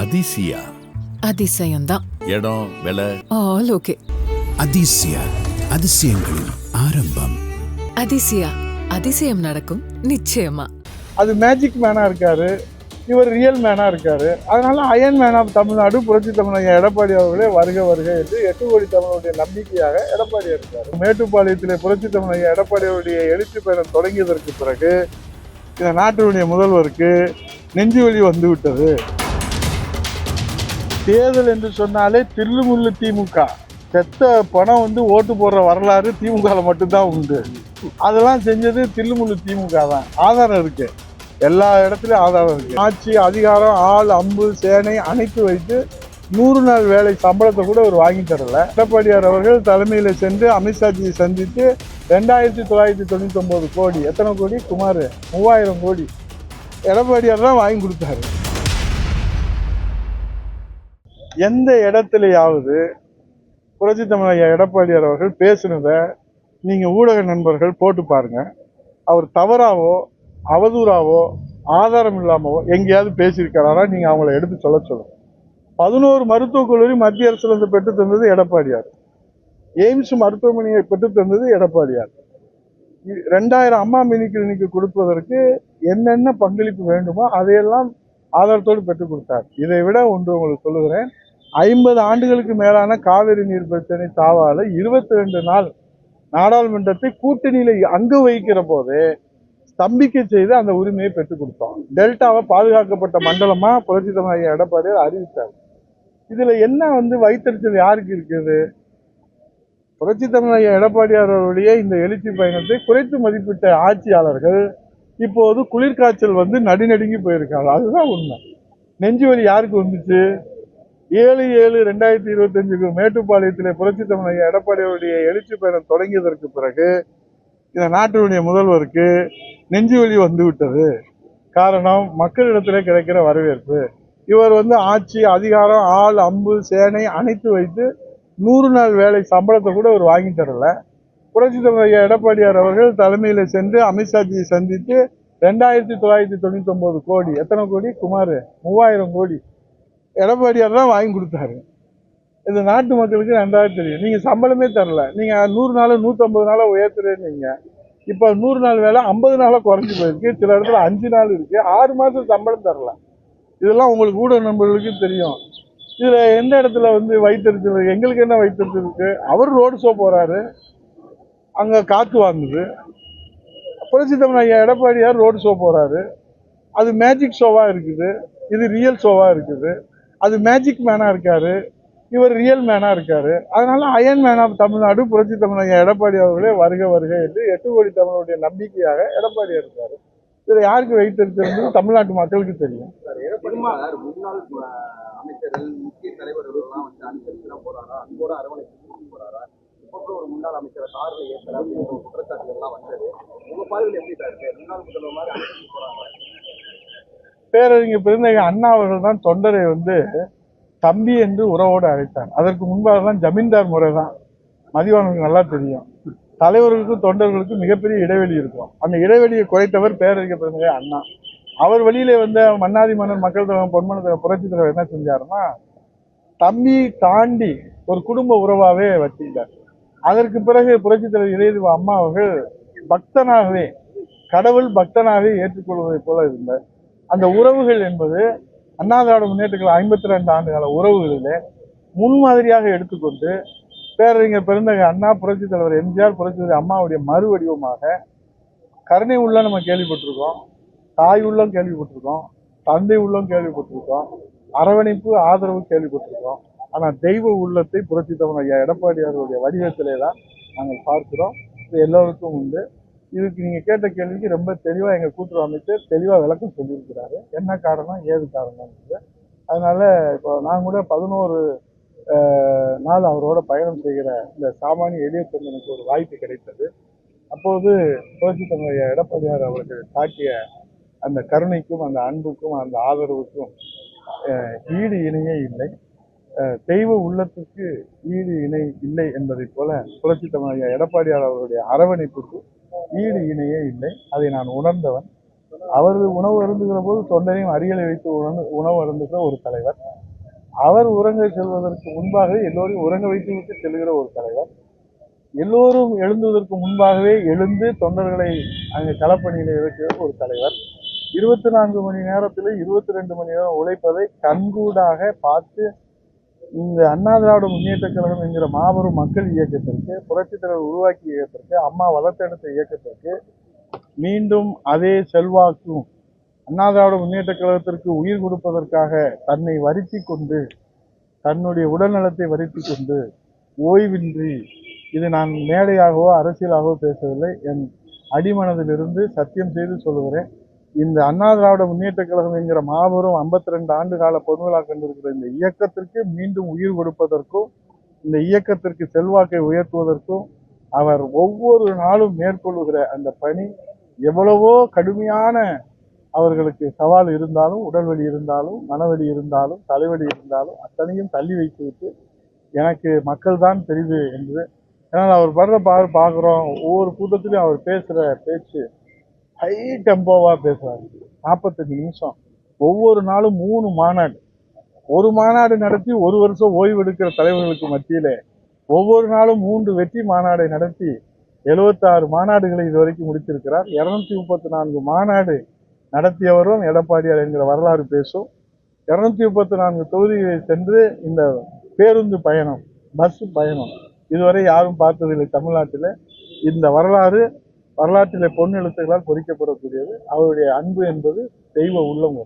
அதிசயா. அதிசயம்தான். இடம் விலை? All okay. அதிசய அதிசயங்களின் ஆரம்பம். அதிசயா அதிசயம் நடக்கும் நிச்சயமா. அது மேஜிக் மேனா இருக்காரு இவர் ரியல் மேனா இருக்காரு. அதனால அயன் மேன் ஆஃப் தமிழ்நாடு புரட்சி தமிழக எடப்பாடி அவர்களே வருக வருக என்று எட்டு கோடி தமிழருடைய நம்பிக்கையாக எடப்பாடி இருக்கார். மேட்டுப்பாளையத்திலே புரட்சி தமிழக எடப்பாடி அவருடைய எழுச்சி பயணம் தொடங்கியதற்கு பிறகு இந்த நாட்டினுடைய முதல்வருக்கு நெஞ்சு வலி வந்து விட்டது தேர்தல் என்று சொன்னாலே தில்லுமுள்ளு திமுக. செத்த பணம் வந்து ஓட்டு போடுற வரலாறு திமுகவில் மட்டும்தான் உண்டு. அதெல்லாம் செஞ்சது தில்லுமுள்ளு திமுக தான். ஆதாரம் இருக்கு. எல்லா இடத்துலையும் ஆதாரம் இருக்கு. ஆட்சி அதிகாரம் ஆள் அம்பு சேனை அணைத்து வைத்து நூறு நாள் வேலை சம்பளத்தை கூட அவர் வாங்கி தரல. எடப்பாடியார் அவர்கள் தலைமையில் சென்று அமித்ஷாஜியை சந்தித்து ரெண்டாயிரத்தி தொள்ளாயிரத்தி தொண்ணூத்தி ஒன்பது கோடி எத்தனை கோடி? குமார் மூவாயிரம் கோடி. எடப்பாடியார் தான் வாங்கி கொடுத்தாரு. எந்த இடத்துலையாவது புரட்சி தமிழ் எடப்பாடியார் அவர்கள் பேசினதை நீங்கள் ஊடக நண்பர்கள் போட்டு பாருங்கள் அவர் தவறாவோ அவதூறாவோ ஆதாரம் இல்லாமவோ எங்கேயாவது பேசியிருக்கிறாரா நீங்கள் அவங்கள எடுத்து சொல்ல சொல்லுங்கள் பதினோரு மருத்துவக் கல்லூரி மத்திய அரசுலேருந்து பெற்று தந்தது எடப்பாடியார். எய்ம்ஸ் மருத்துவமனையை பெற்று தந்தது எடப்பாடியார். ரெண்டாயிரம் அம்மா மினி கிளினிக்கு கொடுப்பதற்கு என்னென்ன பங்களிப்பு வேண்டுமோ அதையெல்லாம் ஆதாரத்தோடு பெற்றுக் கொடுத்தார். இதை விட ஒன்று உங்களுக்கு சொல்லுகிறேன். ஐம்பது ஆண்டுகளுக்கு மேலான காவிரி நீர் பிரச்சனை தாவால இருபத்தி ரெண்டு நாள் நாடாளுமன்றத்தை கூட்டணியில அங்கு வகிக்கிற போது ஸ்தம்பிக்க செய்து அந்த உரிமையை பெற்றுக் கொடுத்தோம். டெல்டாவை பாதுகாக்கப்பட்ட மண்டலமா? புரட்சி தமிழக எடப்பாடியார் அறிவித்தார். இதுல என்ன வந்து வைத்தறிச்சல் யாருக்கு இருக்குது? புரட்சி தமிழக எடப்பாடியார் அவருடைய இந்த எழுச்சி பயணத்தை குறைத்து மதிப்பிட்ட ஆட்சியாளர்கள் இப்போது குளிர்காய்ச்சல் வந்து நடுநடுங்கி போயிருக்காங்க. அதுதான் உண்மை. நெஞ்சு வலி யாருக்கு வந்துச்சு? ஏழு ஏழு ரெண்டாயிரத்தி இருபத்தஞ்சுக்கு மேட்டுப்பாளையத்திலே புரட்சி தமிழக எடப்பாடியாருடைய எழுச்சி பயணம் தொடங்கியதற்கு பிறகு இந்த நாட்டினுடைய முதல்வருக்கு நெஞ்சு வலி வந்துவிட்டது காரணம் மக்களிடத்திலே கிடைக்கிற வரவேற்பு. இவர் வந்து ஆட்சி அதிகாரம் ஆள் அம்பு சேனை அணைத்து வைத்து நூறு நாள் வேலை சம்பளத்தை கூட அவர் வாங்கி தரல. புரட்சி தமிழக எடப்பாடியார் அவர்கள் தலைமையில் சென்று அமித்ஷாஜியை சந்தித்து ரெண்டாயிரத்தி தொள்ளாயிரத்தி தொண்ணூத்தி ஒன்பது கோடி எத்தனை கோடி? குமார் மூவாயிரம் கோடி. எடப்பாடியார் தான் வாங்கி கொடுத்தாரு. இது நாட்டு மக்களுக்கு நன்றாக தெரியும். நீங்கள் சம்பளமே தரல. நீங்கள் நூறு நாள் நூற்றம்பது நாளாக உயர்த்துறேன்னீங்க. இப்போ நூறு நாள் வேலை ஐம்பது நாளாக குறைஞ்சி போயிருக்கு. சில இடத்துல அஞ்சு நாள் இருக்குது ஆறு மாதம் சம்பளம் தரல. இதெல்லாம் உங்களுக்கு ஊடக நண்பர்களுக்கு தெரியும். இதில் எந்த இடத்துல வந்து வைத்தறிச்சல் எங்களுக்கு என்ன வைத்தறிச்சல் இருக்குது அவர் ரோடு ஷோ போகிறாரு அங்கே காற்று வாங்குது. புரட்சி ஐயா எடப்பாடியார் ரோடு ஷோ போகிறாரு அது மேஜிக் ஷோவாக இருக்குது. இது ரியல் ஷோவாக இருக்குது. அது மேஜிக் மேனாக இருக்கார். இவர் ரியல் மேனாக இருக்கார். அதனால் அயன் மேன் ஆஃப் தமிழ்நாடு புரட்சி தமிழக எடப்பாடி அவர்களே வருக வருக என்று எட்டு கோடி தமிழருடைய நம்பிக்கையாக எடப்பாடியார் இருக்கார். இதுல யாருக்கு வைத்திருக்கிறது தமிழ்நாட்டு மக்களுக்கு தெரியும். முன்னாள் அமைச்சர்கள் முக்கிய தலைவர்கள் எல்லாம் வந்து அனுசரிச்சுலாம் போறாரா? அன்போட அரவணைச்சு போறாரா? இப்போ கூட ஒரு முன்னாள் அமைச்சரை கார்ல ஏற்றலாம் அப்படின்னு ஒரு வந்தது. உங்க பார்வையில் எப்படி சார் இருக்கு? முன்னாள் முதல்வர் மாதிரி அனுசரிச்சு போறாங்க பேரறிஞர் பெருந்தகை அண்ணா அவர்கள் தான் தொண்டரை வந்து தம்பி என்று உறவோடு அழைத்தார். அதற்கு முன்பாக தான் ஜமீன்தார் முறை தான் மதிவானுக்கு நல்லா தெரியும். தலைவர்களுக்கும் தொண்டர்களுக்கும் மிகப்பெரிய இடைவெளி இருக்கும். அந்த இடைவெளியை குறைத்தவர் பேரறிஞர் பெருந்தகை அண்ணா. அவர் வழியிலே வந்த மன்னாதி மன்னர் மக்கள் தலைவர் பொன்மன தலைவர் புரட்சி தலைவர் என்ன செஞ்சாருன்னா தம்பி தாண்டி ஒரு குடும்ப உறவாவே வச்சுக்கிட்டார். அதற்கு பிறகு புரட்சி தலைவர் இளையதிவ அம்மா அவர்கள் பக்தனாகவே கடவுள் பக்தனாகவே ஏற்றுக்கொள்வதை போல இருந்தார். அந்த உறவுகள் என்பது அண்ணா திராவிட முன்னேற்றங்கள் ஐம்பத்தி ரெண்டு ஆண்டு கால உறவுகளிலே முன்மாதிரியாக எடுத்துக்கொண்டு பேரறிஞர் பெருந்தகை அண்ணா புரட்சி தலைவர் எம்ஜிஆர் புரட்சி தலைவர் அம்மாவுடைய மறு வடிவமாக கருணை உள்ள நம்ம கேள்விப்பட்டிருக்கோம் தாய் உள்ளம் கேள்விப்பட்டிருக்கோம் தந்தை உள்ளம் கேள்விப்பட்டிருக்கோம் அரவணைப்பு ஆதரவு கேள்விப்பட்டிருக்கோம். ஆனால் தெய்வ உள்ளத்தை புரட்சி தமிழ் ஐயா எடப்பாடியாருடைய வடிவத்திலே தான் நாங்கள் பார்க்கிறோம். இது எல்லோருக்கும் உண்டு. இதுக்கு நீங்க கேட்ட கேள்விக்கு ரொம்ப தெளிவா எங்க கூட்டுறவு அமைச்சர் தெளிவா விளக்கம் சொல்லியிருக்கிறாரு. என்ன காரணம் ஏது காரணம்ன்றது அதனால இப்போ நான் கூட பதினோரு நாள் அவரோட பயணம் செய்கிற இந்த சாமானிய எளிய தொண்டனுக்கு ஒரு வாய்ப்பு கிடைத்தது. அப்போது புரட்சி தமிழக எடப்பாடியார் அவர்கள் காட்டிய அந்த கருணைக்கும் அந்த அன்புக்கும் அந்த ஆதரவுக்கும் ஈடு இணையே இல்லை. தெய்வ உள்ளத்துக்கு ஈடு இணை இல்லை என்பதைப் போல புரட்சி தமிழக எடப்பாடியார் அவருடைய அரவணைப்புக்கு ஈடு இணையே இல்லை. அதை நான் உணர்ந்தவன். அவரது உணவு அருந்துகிற போது தொண்டையும் அரியலை வைத்து உணர்ந்து உணவு அருந்துகிற ஒரு தலைவர். அவர் உறங்க செல்வதற்கு முன்பாக எல்லோரையும் உறங்க வைத்து விட்டு செல்கிற ஒரு தலைவர். எல்லோரும் எழுந்துவதற்கு முன்பாகவே எழுந்து தொண்டர்களை அங்கே களப்பணியில் இருக்கிற ஒரு தலைவர். இருபத்தி நான்கு மணி நேரத்தில் இருபத்தி ரெண்டு மணி நேரம் உழைப்பதை கண்கூடாக பார்த்து இந்த அண்ணா திராவிட முன்னேற்ற கழகம் என்கிற மாபெரும் மக்கள் இயக்கத்திற்கு புரட்சித் தலைவர் இயக்கத்திற்கு அம்மா வளர்த்தெடுத்த இயக்கத்திற்கு மீண்டும் அதே செல்வாக்கும் அண்ணா திராவிட முன்னேற்ற கழகத்திற்கு உயிர் கொடுப்பதற்காக தன்னை வருத்தி கொண்டு தன்னுடைய உடல்நலத்தை வருத்தி கொண்டு ஓய்வின்றி இது நான் மேடையாகவோ அரசியலாகவோ பேசவில்லை. என் அடிமனதிலிருந்து சத்தியம் செய்து சொல்லுகிறேன். இந்த அண்ணா திராவிட முன்னேற்ற கழகம் என்கிற மாபெரும் 52 ரெண்டு ஆண்டு கால பொன்விழா கண்டிருக்கிற இந்த இயக்கத்திற்கு மீண்டும் உயிர் கொடுப்பதற்கும் இந்த இயக்கத்திற்கு செல்வாக்கை உயர்த்துவதற்கும் அவர் ஒவ்வொரு நாளும் மேற்கொள்ளுகிற அந்த பணி எவ்வளவோ கடுமையான அவர்களுக்கு சவால் இருந்தாலும் உடல்வலி இருந்தாலும் மனவலி இருந்தாலும் தலைவலி இருந்தாலும் அத்தனையும் தள்ளி வைத்துவிட்டு எனக்கு மக்கள் தான் தெரியுது என்று ஏன்னால் அவர் படுற பாரு பார்க்குறோம் ஒவ்வொரு கூட்டத்திலையும் அவர் பேசுகிற பேச்சு ஹை டெம்போவாக பேசுவார் நாற்பத்தஞ்சு நிமிஷம். ஒவ்வொரு நாளும் மூணு மாநாடு. ஒரு மாநாடு நடத்தி ஒரு வருஷம் ஓய்வு எடுக்கிற தலைவர்களுக்கு மத்தியில் ஒவ்வொரு நாளும் மூன்று வெற்றி மாநாடை நடத்தி எழுபத்தாறு மாநாடுகளை இதுவரைக்கும் முடித்திருக்கிறார். இரநூத்தி முப்பத்தி நான்கு மாநாடு நடத்தியவரும் எடப்பாடியார் என்கிற வரலாறு பேசும். இரநூத்தி முப்பத்தி நான்கு தொகுதிகளை சென்று இந்த பேருந்து பயணம் பஸ் பயணம் இதுவரை யாரும் பார்த்ததில்லை தமிழ்நாட்டில். இந்த வரலாறு வரலாற்றிலே பொன் எழுத்துக்களால் பொறிக்கப்படக்கூடியது. அவருடைய அன்பு என்பது தெய்வ உள்ளம்.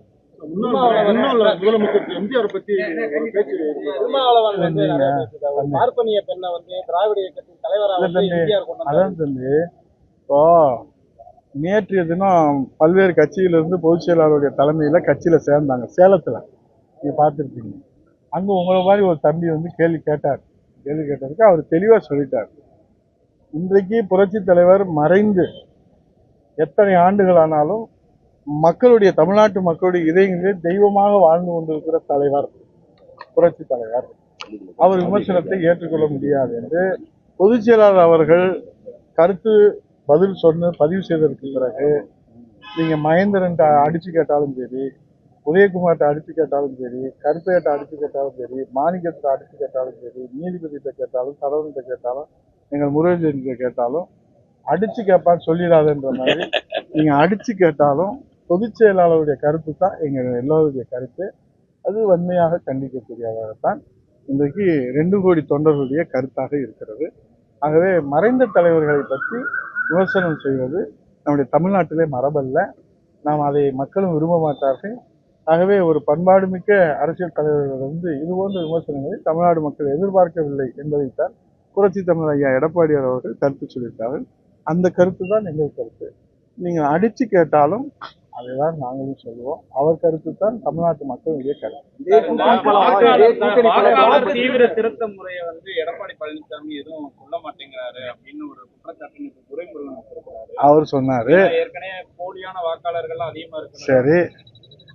திராவிட அதான் தம்பி இப்போ நேற்றைய தினம் பல்வேறு கட்சியிலிருந்து பொதுச் செயலாளருடைய தலைமையில கட்சியில சேர்ந்தாங்க சேலத்துல. நீங்க பார்த்துருப்பீங்க. அங்க உங்களை மாதிரி ஒரு தம்பி வந்து கேள்வி கேட்டார். கேள்வி கேட்டதுக்கு அவர் தெளிவா சொல்லிட்டார். இன்றைக்கு புரட்சி தலைவர் மறைந்து எத்தனை ஆண்டுகள் ஆனாலும் மக்களுடைய தமிழ்நாட்டு மக்களுடைய இதயங்களில் தெய்வமாக வாழ்ந்து கொண்டிருக்கிற தலைவர் புரட்சி தலைவர். அவர் விமர்சனத்தை ஏற்றுக்கொள்ள முடியாது என்று பொதுச் செயலாளர் அவர்கள் கருத்து பதில் சொன்னு பதிவு செய்ததற்கு பிறகு நீங்கள் மகேந்திரன் அடிச்சு கேட்டாலும் சரி உதயகுமார்கிட்ட அடித்து கேட்டாலும் சரி கருப்பையிட்ட அடிச்சு கேட்டாலும் சரி மாணிக்கத்தை அடித்து கேட்டாலும் சரி நீதிபதியிட்ட கேட்டாலும் சரவணத்தை கேட்டாலும் எங்கள் முருகேசன்கிட்ட கேட்டாலும் அடிச்சு கேட்பான்னு சொல்லிடாதுன்ற மாதிரி நீங்கள் அடிச்சு கேட்டாலும் பொதுச் செயலாளருடைய கருத்து தான் எங்கள் எல்லோருடைய கருத்து. அது வன்மையாக கண்டிக்கக்கூடியதாகத்தான் இன்றைக்கு ரெண்டு கோடி தொண்டர்களுடைய கருத்தாக இருக்கிறது. ஆகவே மறைந்த தலைவர்களை பற்றி விமர்சனம் செய்வது நம்முடைய தமிழ்நாட்டிலே மரபல்ல. நாம் அதை மக்களும் விரும்ப மாட்டார்கள். ஆகவே ஒரு பண்பாடு மிக்க அரசியல் தலைவர்கள் வந்து இது போன்ற விமர்சனங்களை தமிழ்நாடு மக்கள் எதிர்பார்க்கவில்லை என்பதைத்தான் புரட்சி தமிழர் ஐயா எடப்பாடியார் அவர்கள் கருத்து சொல்லியிருக்கார்கள் அந்த கருத்து தான் எங்கள் கருத்து. நீங்கள் அடித்து கேட்டாலும் அதைதான் நாங்களும் சொல்லுவோம். அவர் கருத்து தான் தமிழ்நாட்டு மக்களுடைய கருத்து. தீவிர திருத்த முறையை வந்து எடப்பாடி பழனிசாமி எதுவும் சொல்ல மாட்டேங்கிறாரு அப்படின்னு ஒரு குற்றச்சாட்டு துரைமுருகன் அவர் சொன்னாரு. ஏற்கனவே போலியான வாக்காளர்கள் அதிகமா இருக்கு சரி.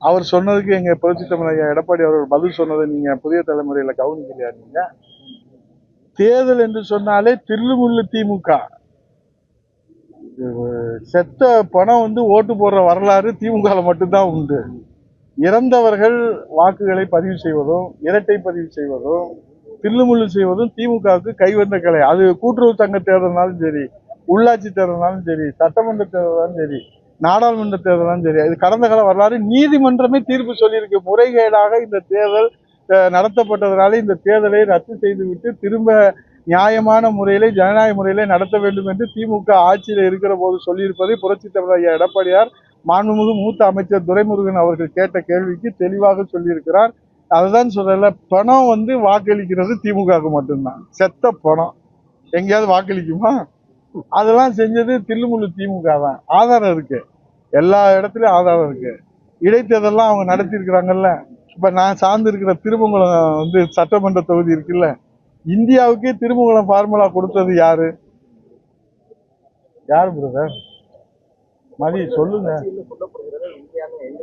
அவர் சொன்னதுக்கு எங்க புரட்சி தமிழக எடப்பாடி அவர்கள் பதில் சொன்னதை நீங்க புதிய தலைமுறையில கவனிக்கலையா நீங்க? தேர்தல் என்று சொன்னாலே தில்லுமுள்ளு திமுக. செத்த பணம் வந்து ஓட்டு போடுற வரலாறு திமுக மட்டும்தான் உண்டு. இறந்தவர்கள் வாக்குகளை பதிவு செய்வதும் இரட்டை பதிவு செய்வதும் தில்லுமுள்ளு செய்வதும் திமுகவுக்கு கைவந்த கலை அது கூட்டுறவு சங்க தேர்தல்னாலும் சரி உள்ளாட்சி தேர்தல்னாலும் சரி சட்டமன்ற தேர்தலாலும் சரி நாடாளுமன்ற தேர்தலும் சரி இது கடந்த கால வரலாறு நீதிமன்றமே தீர்ப்பு சொல்லியிருக்கு. முறைகேடாக இந்த தேர்தல் அஹ், நடத்தப்பட்டதனால இந்த தேர்தலை ரத்து செய்துவிட்டு திரும்ப நியாயமான முறையிலே ஜனநாயக முறையிலே நடத்த வேண்டும் என்று திமுக ஆட்சியில் இருக்கிற போது சொல்லியிருப்பதை புரட்சி தலைவர் ஐயா எடப்பாடியார் மாண்புமிகு மூத்த அமைச்சர் துரைமுருகன் அவர்கள் கேட்ட கேள்விக்கு தெளிவாக சொல்லியிருக்கிறார். அதுதான் சொல்லல பணம் வந்து வாக்களிக்கிறது திமுகவுக்கு மட்டும்தான். செத்த பணம். எங்கேயாவது வாக்களிக்குமா? அதெல்லாம் செஞ்சது தில்லுமுள்ளு திமுக தான். ஆதாரம் இருக்கு. எல்லா இடத்துலயும் ஆதாரம் இருக்கு. இடைத்தேர்தலாம் அவங்க நடத்தியிருக்கிறாங்கல்ல. இப்ப நான் சார்ந்து இருக்கிற திருமங்கலம் வந்து சட்டமன்ற தொகுதி இருக்குல்ல. இந்தியாவுக்கே திருமங்கலம் ஃபார்முலா கொடுத்தது யாரு? யாரு பிரதர் மதி சொல்லுங்க.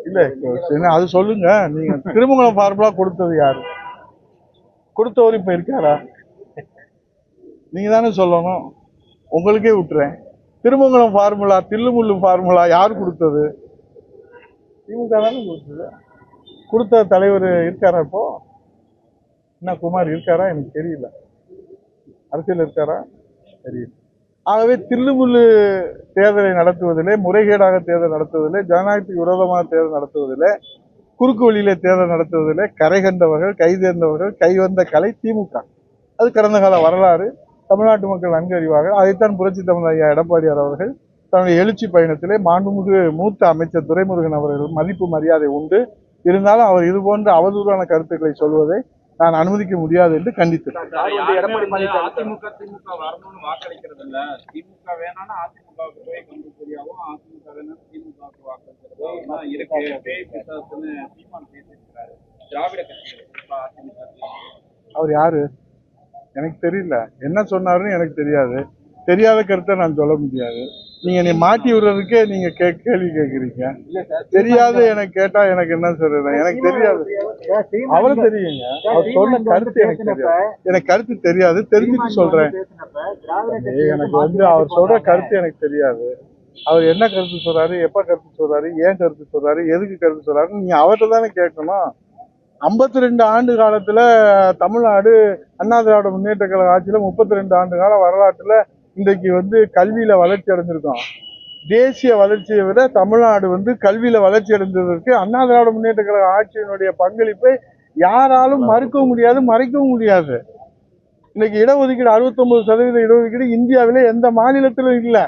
இல்ல அது சொல்லுங்க. நீங்க திருமங்கலம் ஃபார்முலா கொடுத்தது யாரு? கொடுத்தவர் இப்ப இருக்காரா? நீங்க தானே சொல்லணும். உங்களுக்கே விட்டுறேன். திருமங்கலம் ஃபார்முலா தில்லுமுள்ளு ஃபார்முலா யார் கொடுத்தது? திமுக தானே கொடுத்தது? கொடுத்த தலைவர் இருக்காரா இப்போ? என்ன குமார் இருக்காரா? எனக்கு தெரியல. அரசியல் இருக்காரா? தெரியல. ஆகவே தில்லுமுல்லு தேர்தலை நடத்துவதிலே முறைகேடாக தேர்தல் நடத்துவதிலே ஜனநாயகத்துக்கு விரோதமான தேர்தல் நடத்துவதிலே குறுக்கு வழியிலே தேர்தல் நடத்துவதிலே கரை கண்டவர்கள் கை தேர்ந்தவர்கள் கைவந்த கலை திமுக. அது கடந்த கால வரலாறு. தமிழ்நாட்டு மக்கள் நன்கு அறிவார்கள். அதைத்தான் புரட்சி தமிழ் ஐயா எடப்பாடியார் அவர்கள் தன்னுடைய எழுச்சி பயணத்திலே மாண்புமிகு மூத்த அமைச்சர் துரைமுருகன் அவர்கள் மதிப்பு மரியாதை உண்டு. இருந்தாலும் அவர் இது போன்ற அவதூறான கருத்துக்களை சொல்வதை நான் அனுமதிக்க முடியாது என்று கண்டித்தேன் சார் வந்து எடப்பாடி பழனிசாமி அதிமுக திமுக வரணும்னு வாக்களிக்கிறது இல்ல திமுக வேணாம்னா அதிமுகவுக்கு போய் கொண்டு புரியாவும் அதிமுக வேணாலும் திமுகவுக்கு வாக்களிக்கிறது. ஆனா இருக்கு பேய் பிசாசுன்னு சீமான் பேசியிருக்கிறாரு. திராவிட கட்சிகள் குறிப்பா அதிமுக அவர் யாரு? எனக்கு தெரியல. என்ன சொன்னாருன்னு எனக்கு தெரியாது. தெரியாத கருத்தை நான் சொல்ல முடியாது. நீங்க நீ மாட்டி விடுறதுக்கே நீங்க கே கேள்வி கேட்குறீங்க. சார் தெரியாது எனக்கு கேட்டா எனக்கு என்ன சொல்றது எனக்கு தெரியாது. அவரும் தெரியுங்க. அவர் சொன்ன கருத்து எனக்கு தெரியாது. எனக்கு கருத்து தெரியாது. தெரிஞ்சுட்டு சொல்றேன். எனக்கு வந்து அவர் சொல்ற கருத்து எனக்கு தெரியாது. அவர் என்ன கருத்து சொல்றாரு? எப்ப கருத்து சொல்றாரு? ஏன் கருத்து சொல்றாரு? எதுக்கு கருத்து சொல்றாரு நீங்க அவர்கிட்ட தானே கேட்கணும். ஐம்பத்தி ரெண்டு ஆண்டு காலத்துல தமிழ்நாடு அண்ணா திராவிட முன்னேற்ற கழக ஆட்சியில முப்பத்தி ரெண்டு ஆண்டு கால வரலாற்றுல இன்றைக்கு வந்து கல்வியில வளர்ச்சி அடைஞ்சிருக்கோம். தேசிய வளர்ச்சியை விட தமிழ்நாடு வந்து கல்வியில வளர்ச்சி அடைந்ததற்கு அண்ணா திராவிட முன்னேற்ற கழக ஆட்சியினுடைய பங்களிப்பை யாராலும் மறுக்கவும் முடியாது மறைக்கவும் முடியாது. இன்னைக்கு இடஒதுக்கீடு 69% சதவீத இடஒதுக்கீடு இந்தியாவிலே எந்த மாநிலத்திலும் இல்லை.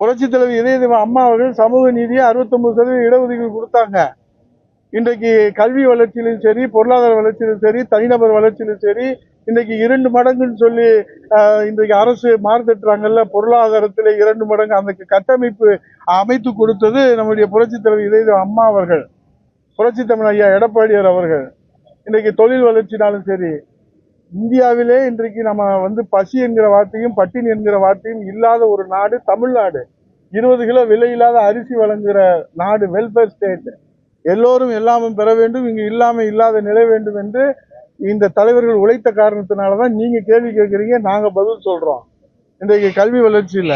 புரட்சி தலைவர் இதய அம்மா அவர்கள் சமூக நீதியை 69% சதவீத இடஒதுக்கீடு கொடுத்தாங்க. இன்றைக்கு கல்வி வளர்ச்சியிலும் சரி பொருளாதார வளர்ச்சியிலும் சரி தனிநபர் வளர்ச்சியிலும் சரி இன்றைக்கு இரண்டு மடங்குன்னு சொல்லி இன்றைக்கு அரசு மாறுதட்டுறாங்கல்ல பொருளாதாரத்தில் இரண்டு மடங்கு அந்த கட்டமைப்பு அமைத்து கொடுத்தது நம்முடைய புரட்சி தலைவர் இதய அம்மா அவர்கள். புரட்சி தமிழ் ஐயா எடப்பாடியார் அவர்கள். இன்றைக்கு தொழில் வளர்ச்சினாலும் சரி இந்தியாவிலே இன்றைக்கு நம்ம வந்து பசி என்கிற வார்த்தையும் பட்டினி என்கிற வார்த்தையும் இல்லாத ஒரு நாடு தமிழ்நாடு. இருபது கிலோ விலையில்லாத அரிசி வழங்குகிற நாடு வெல்ஃபேர் ஸ்டேட் எல்லோரும் எல்லாமும் பெற வேண்டும். இங்கு இல்லாம இல்லாத நிலை வேண்டும் என்று இந்த தலைவர்கள் உழைத்த காரணத்தினால தான் நீங்க கேள்வி கேட்குறீங்க நாங்க பதில் சொல்றோம். இன்றைக்கு கல்வி வளர்ச்சி இல்ல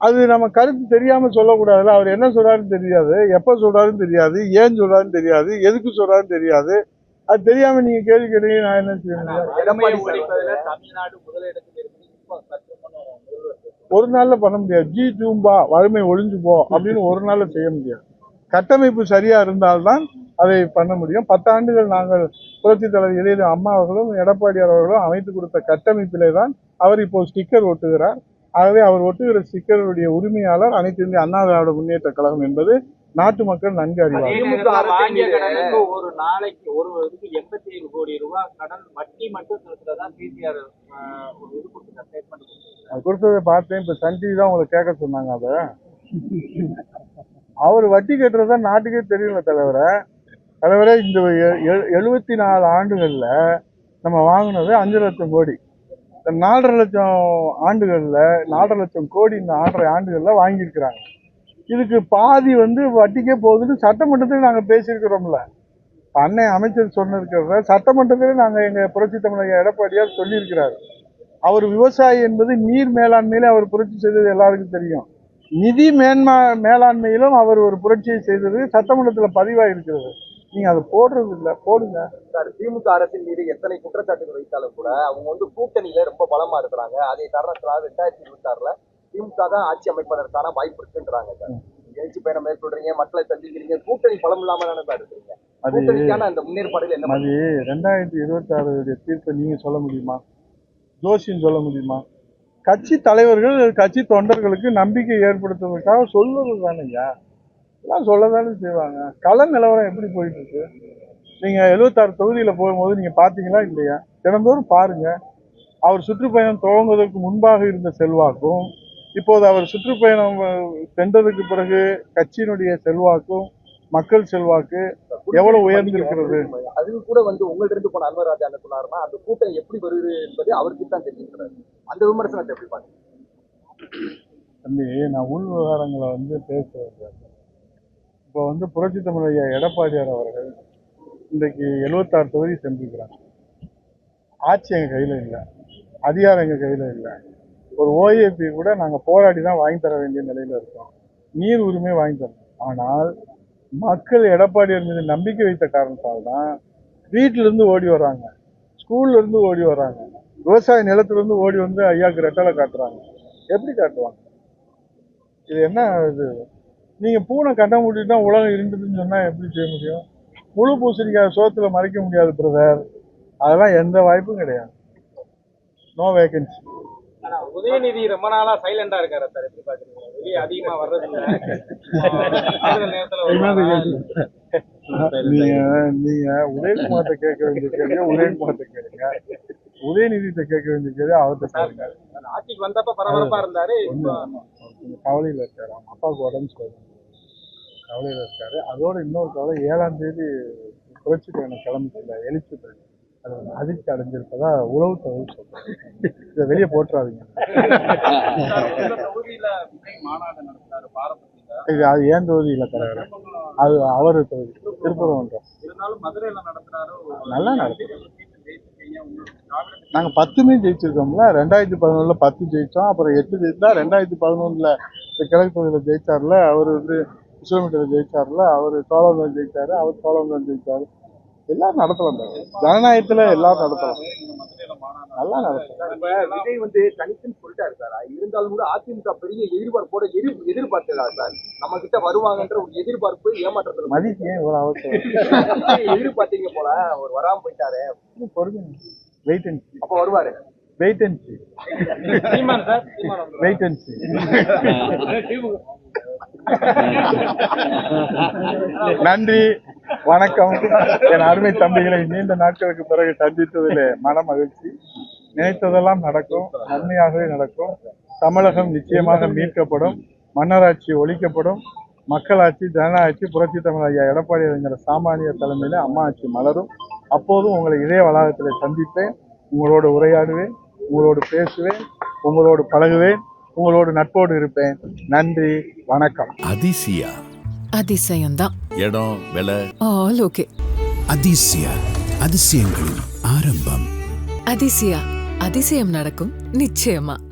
அது நம்ம கருத்து தெரியாம சொல்லக்கூடாதுல்ல. அவர் என்ன சொல்றாருன்னு தெரியாது. எப்ப சொல்றாருன்னு தெரியாது. ஏன் சொல்றாருன்னு தெரியாது. எதுக்கு சொல்றாருன்னு தெரியாது. அது தெரியாம நீங்க கேள்வி கேட்டீங்க நான் என்ன முதல்வர் ஒரு நாள்ல பண்ண முடியாது. ஜி ஜூம்பா வறுமை ஒழிஞ்சு போ அப்படின்னு ஒரு நாள்ல செய்ய முடியாது. கட்டமைப்பு சரியா இருந்தால்தான் அதை பண்ண முடியும். பத்தாண்டுகள் நாங்கள் புரட்சி தலைவர் இதய அம்மா அவர்களும் எடப்பாடியார் அவர்களும் அமைத்து கொடுத்த கட்டமைப்பிலே தான் அவர் இப்போ ஸ்டிக்கர் ஒட்டுகிறார். ஆகவே அவர் ஒட்டுகிற ஸ்டிக்கருடைய உரிமையாளர் அனைத்து இந்திய அண்ணா திராவிட முன்னேற்ற கழகம் என்பது நாட்டு மக்கள் நன்கு அறிவார்கள் திமுக வாங்கிய கடனுக்கு ஒரு நாளைக்கு ஒரு இதுக்கு எண்பத்தி ஏழு கோடி ரூபாய் கடன் வட்டி மட்டும் செலுத்துறதா பிசிஆர் ஒரு இது கொடுத்துருக்காரு ஸ்டேட்மெண்ட் கொடுத்துருக்காரு அது கொடுத்ததை பார்த்தேன். இப்போ சன் டிவி தான் உங்களை கேட்க சொன்னாங்க அதை. அவர் வட்டி கட்டுறதா நாட்டுக்கே தெரியல தலைவரை. தலைவரே இந்த எழுபத்தி நாலு ஆண்டுகளில் நம்ம வாங்கினது அஞ்சு லட்சம் கோடி. இந்த நாலரை லட்சம் ஆண்டுகளில் நாலரை லட்சம் கோடி இந்த ஆறரை ஆண்டுகளில் வாங்கியிருக்கிறாங்க. இதுக்கு பாதி வந்து வட்டிக்கே போகுதுன்னு சட்டமன்றத்தில் நாங்கள் பேசியிருக்கிறோம்ல. அன்னை அமைச்சர் சொன்னிருக்கிறத சட்டமன்றத்தில் நாங்கள் எங்கள் புரட்சி தமிழக எடப்பாடியார் சொல்லியிருக்கிறாரு. அவர் விவசாயி என்பது நீர் மேலாண்மையிலே அவர் புரட்சி செய்தது எல்லாருக்கும் தெரியும். நிதி மேன்மா மேலாண்மையிலும் அவர் ஒரு புரட்சியை செய்தது சட்டமன்றத்தில் பதிவாக இருக்கிறது நீங்க அதை போடுறது இல்ல போடுங்க. சார் திமுக அரசின் மீது எத்தனை குற்றச்சாட்டுகள் வைத்தாலும் கூட அவங்க வந்து கூட்டணியில ரொம்ப பலமா இருக்கிறாங்க. அதே காரணத்தினால ரெண்டாயிரத்தி இருபத்தி ஆறுல திமுக தான் ஆட்சி அமைப்பதற்கான வாய்ப்பு இருக்குன்றாங்க சார். எழுச்சி பயணம் மேற்கொள்றீங்க மக்களை சந்திக்கிறீங்க கூட்டணி பலம் இல்லாம தானே சார் இருக்கீங்க. அது அந்த முன்னேற்பாடுகள் என்ன அது ரெண்டாயிரத்தி இருபத்தி ஆறு தீர்ப்பை நீங்க சொல்ல முடியுமா? ஜோசியம் சொல்ல முடியுமா? கட்சி தலைவர்கள் கட்சி தொண்டர்களுக்கு நம்பிக்கை ஏற்படுத்துவதற்காக சொல்வது தானேயா எல்லாம் சொல்ல தானே செய்வாங்க. கள நிலவரம் எப்படி போயிட்டு இருக்கு நீங்க எழுபத்தாறு தொகுதியில் போகும்போது நீங்கள் பார்த்தீங்களா இல்லையா? தினந்தோறும் பாருங்கள் அவர் சுற்றுப்பயணம் துவங்குவதற்கு முன்பாக இருந்த செல்வாக்கும் இப்போது அவர் சுற்றுப்பயணம் சென்றதுக்கு பிறகு கட்சியினுடைய செல்வாக்கும் மக்கள் செல்வாக்கு எவ்வளவு உயர்ந்திருக்கிறது? அது கூட வந்து உங்கள்ட்ட இருந்து போன அன்வராஜா என்ன சொன்னாருன்னா அந்த கூட்டணி எப்படி வருது என்பது அவருக்கு தான் தெரிஞ்சுக்கிறாரு அந்த விமர்சனத்தை எப்படி பாருங்க தம்பி நான் உள் விவகாரங்களை வந்து பேசுறது இப்போ வந்து புரட்சி தமிழ் ஐயா எடப்பாடியார் அவர்கள் இன்றைக்கு எழுபத்தாறு தொகுதி சென்றிருக்கிறாங்க ஆட்சி எங்கள் கையில் இல்லை. அதிகாரம் எங்கள் கையில் இல்லை. ஒரு ஓஏபி கூட நாங்கள் போராடி தான் வாங்கி தர வேண்டிய நிலையில் இருக்கோம். நீர் உரிமை வாங்கி தரணும். ஆனால் மக்கள் எடப்பாடியார் மீது நம்பிக்கை வைத்த காரணத்தால் தான் வீட்டிலேருந்து ஓடி வராங்க ஸ்கூல்லேருந்து ஓடி வராங்க விவசாய நிலத்துலேருந்து ஓடி வந்து ஐயாவுக்கு ரெட்டலை காட்டுறாங்க. எப்படி காட்டுவாங்க? இது என்ன இது? நீங்கள் பூனை கண்ண தான் உலகம் இருந்ததுன்னு சொன்னால் எப்படி செய்ய முடியும்? முழு பூசணிக்காய் சோத்தில் மறைக்க முடியாது பிரதர் அதெல்லாம் எந்த வாய்ப்பும் கிடையாது. நோ வேகன்சி ஆனா உதயநிதி ரொம்ப நாளா சைலண்டா இருக்காரு சார் எப்படி பாக்குறீங்க? வெளியே அதிகமா வர்றது? நீங்க நீங்க உதயகுமார்ட்ட கேட்க வேண்டிய கேள்வியா உதயகுமார்ட்ட கேளுங்க. உதயநிதிட்ட கேட்க வேண்டிய கேள்வி அவர்கிட்ட அந்த ஆட்சிக்கு வந்தப்ப பரபரப்பா இருந்தாரு கவலையில இருக்காரு. அவங்க அப்பாவுக்கு உடம்பு சரியில்லை. கவலையில இருக்காரு. அதோட இன்னொரு கவலை ஏழாம் தேதி புரட்சி பயணம் கிளம்பிச்சுல எழுச்சி பயணம் அதிர்ச்சி அடைஞ்சிருப்பதா உழவு தகவல் சொல்றேன் இதை வெளியே போட்டுறாதீங்க. இது அது ஏன் தொகுதியில் கிடையாது அது அவர் தொகுதி திருப்பரங்குன்றம். நல்லா நடத்துறாரு. சீட்டு நாங்கள் பத்துமே ஜெயிச்சிருக்கோம்ல. ரெண்டாயிரத்தி பதினொன்றில் பத்து ஜெயித்தோம் அப்புறம் எட்டு ஜெயிச்சா ரெண்டாயிரத்தி பதினொன்றில் இந்த கிழக்கு தொகுதியில் ஜெயிச்சார்ல அவர் வந்து கிலோமீட்டர் ஜெயிச்சார்ல அவர் சோழவந்தான் ஜெயிச்சாரு அவர் சோழவந்தான் ஜெயிச்சாரு. எல்லாம் நடத்தலாம் ஜனநாயகத்தில் எல்லாரும் நடத்தலாம். நல்லா நடத்தலாம். விஜய் வந்து தனித்துன்னு சொல்லிட்டாரு சார். இருந்தாலும் கூட அதிமுக பெரிய எதிர்பார்ப்போட எதிர் எதிர்பார்த்ததா சார்? நம்ம கிட்ட வருவாங்கன்ற ஒரு எதிர்பார்ப்பு ஏமாற்றத்துல மதிக்கு அவசரம்? விஜய் எதிர்பார்த்தீங்க போல அவர் வராம போயிட்டாரு. பொறுங்க வெயிட் அப்ப வருவாரு. Wait and. வெயிட் அண்ட் நன்றி. வணக்கம். என் அருமை தம்பிகளை நீண்ட நாட்களுக்கு பிறகு சந்தித்ததில் மன மகிழ்ச்சி. நினைத்ததெல்லாம் நடக்கும். நன்மையாகவே நடக்கும். தமிழகம் நிச்சயமாக மீட்கப்படும். மன்னராட்சி ஒழிக்கப்படும். மக்களாட்சி ஜனநாட்சி புரட்சி தமிழ் ஐயா எடப்பாடி என்கிற சாமானிய தலைமையில அம்மா ஆட்சி மலரும். அப்போதும் உங்களை இதே வளாகத்தில் சந்திப்பேன். உங்களோடு உரையாடுவேன். உங்களோடு பேசுவேன் உங்களோடு பழகுவேன் உங்களோடு நட்போடு இருப்பேன். நன்றி வணக்கம். அதிசயா. அதிசயம்தான். இடம் விலை? All okay. அதிசய அதிசயங்களின் ஆரம்பம். அதிசயா அதிசயம் நடக்கும் நிச்சயமா.